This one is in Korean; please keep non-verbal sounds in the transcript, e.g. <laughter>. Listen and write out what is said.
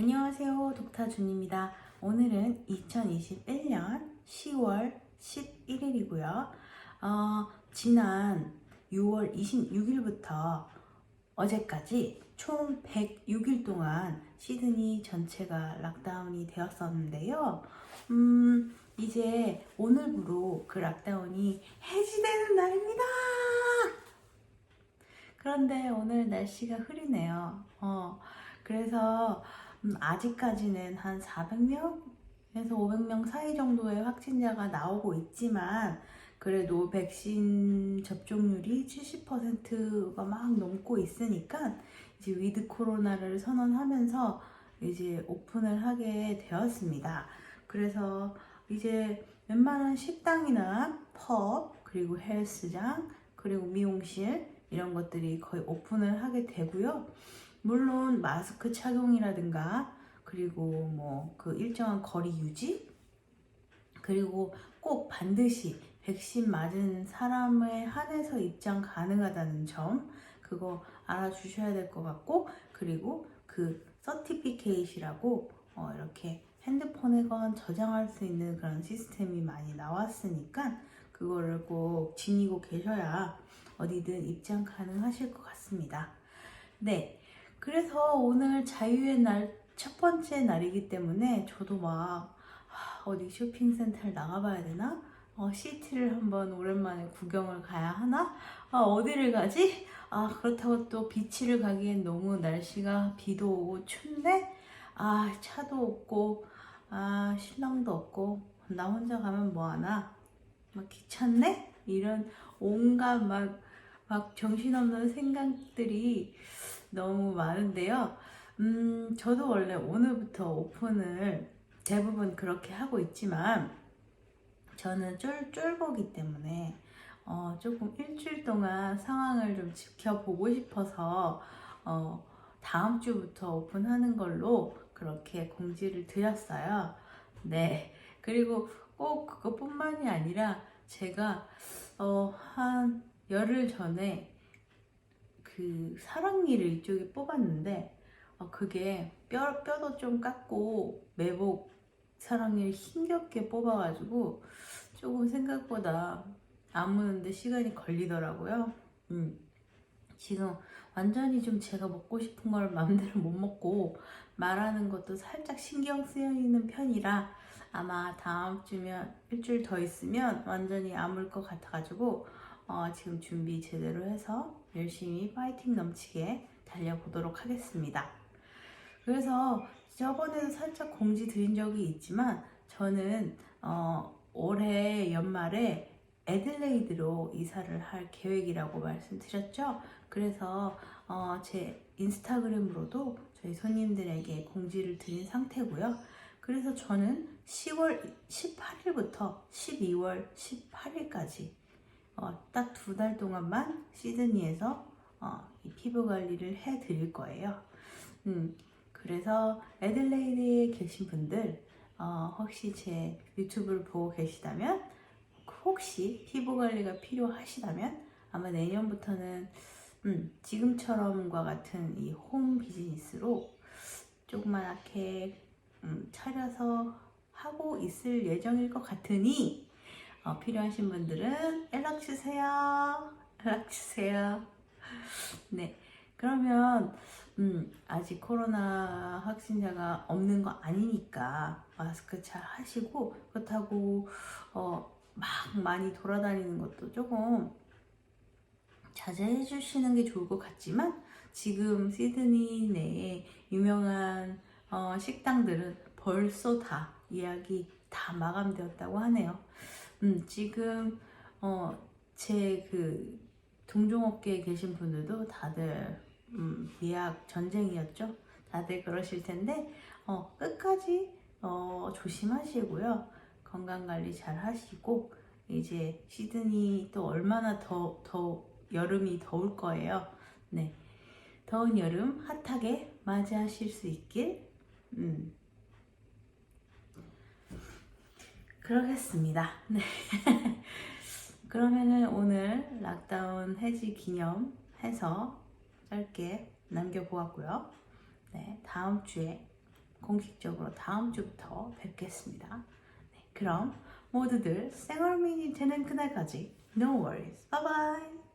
안녕하세요. 독타준입니다. 오늘은 2021년 10월 11일이고요. 어, 지난 6월 26일부터 어제까지 총 106일 동안 시드니 전체가 락다운이 되었었는데요. 음, 이제 오늘부로 그 락다운이 해지되는 날입니다. 그런데 오늘 날씨가 흐리네요. 어, 그래서 음, 아직까지는 한 400명에서 500명 사이 정도의 확진자가 나오고 있지만 그래도 백신 접종률이 70%가 막 넘고 있으니까 이제 위드 코로나를 선언하면서 이제 오픈을 하게 되었습니다. 그래서 이제 웬만한 식당이나 펍 그리고 헬스장 그리고 미용실 이런 것들이 거의 오픈을 하게 되고요. 물론 마스크 착용이라든가 그리고 뭐 그 일정한 거리 유지 그리고 꼭 반드시 백신 맞은 사람에 한해서 입장 가능하다는 점 그거 알아주셔야 될 것 같고 그리고 그 서티피케이시라고 어 이렇게 핸드폰에건 저장할 수 있는 그런 시스템이 많이 나왔으니까 그거를 꼭 지니고 계셔야 어디든 입장 가능하실 것 같습니다. 네. 그래서 오늘 자유의 날 첫 번째 날이기 때문에 저도 막 하, 어디 쇼핑센터를 나가봐야 되나? 어, 시티를 한번 오랜만에 구경을 가야 하나? 아, 어디를 가지? 아, 그렇다고 또 비치를 가기엔 너무 날씨가 비도 오고 춥네? 아, 차도 없고, 아, 신랑도 없고, 나 혼자 가면 뭐하나? 막 귀찮네? 이런 온갖 막, 막 정신없는 생각들이 너무 많은데요. 음, 저도 원래 오늘부터 오픈을 대부분 그렇게 하고 있지만, 저는 쫄, 쫄보기 때문에, 어, 조금 일주일 동안 상황을 좀 지켜보고 싶어서, 어, 다음 주부터 오픈하는 걸로 그렇게 공지를 드렸어요. 네. 그리고 꼭 그것뿐만이 아니라 제가, 어, 한 열흘 전에 그 사랑니를 이쪽에 뽑았는데 어, 그게 뼈, 뼈도 좀 깎고 매복 사랑니를 힘겹게 뽑아가지고 조금 생각보다 아무는데 시간이 걸리더라고요. 음. 지금 완전히 좀 제가 먹고 싶은 걸 마음대로 못 먹고 말하는 것도 살짝 신경 쓰여 있는 편이라 아마 다음 주면 일주일 더 있으면 완전히 아물 것 같아가지고 어, 지금 준비 제대로 해서 열심히 파이팅 넘치게 달려보도록 하겠습니다. 그래서 저번에도 살짝 공지 드린 적이 있지만 저는 어, 올해 연말에 애들레이드로 이사를 할 계획이라고 말씀드렸죠. 그래서 어, 제 인스타그램으로도 저희 손님들에게 공지를 드린 상태고요. 그래서 저는 10월 18일부터 12월 18일까지 어, 딱 두 달 동안만 시드니에서 어, 이 피부 관리를 해 드릴 거예요. 음, 그래서 애들레이드에 계신 분들 어, 혹시 제 유튜브를 보고 계시다면 혹시 피부 관리가 필요하시다면 아마 내년부터는 음, 지금처럼과 같은 이 홈 비즈니스로 조그맣게 음, 차려서 하고 있을 예정일 것 같으니 어, 필요하신 분들은 연락 주세요. 연락 주세요. 네. 그러면 음, 아직 코로나 확진자가 없는 거 아니니까 마스크 잘 하시고 그렇다고 어, 막 많이 돌아다니는 것도 조금 자제해 주시는 게 좋을 것 같지만 지금 시드니 내에 유명한 어, 식당들은 벌써 다 예약이 다 마감되었다고 하네요. 음, 지금 어, 제 그 동종업계에 계신 분들도 다들 음, 예약 전쟁이었죠. 다들 그러실 텐데 어, 끝까지 어, 조심하시고요. 건강 관리 잘 하시고 이제 시드니 또 얼마나 더, 더 여름이 더울 거예요. 네. 더운 여름 핫하게 맞이하실 수 있길 음. 그러겠습니다. 네. <laughs> 그러면은 오늘 락다운 해지 기념 해서 짧게 남겨보았고요. 네, 다음 주에 공식적으로 다음 주부터 뵙겠습니다. 네, 그럼 모두들 생얼민이 되는 그날까지 No worries. Bye bye.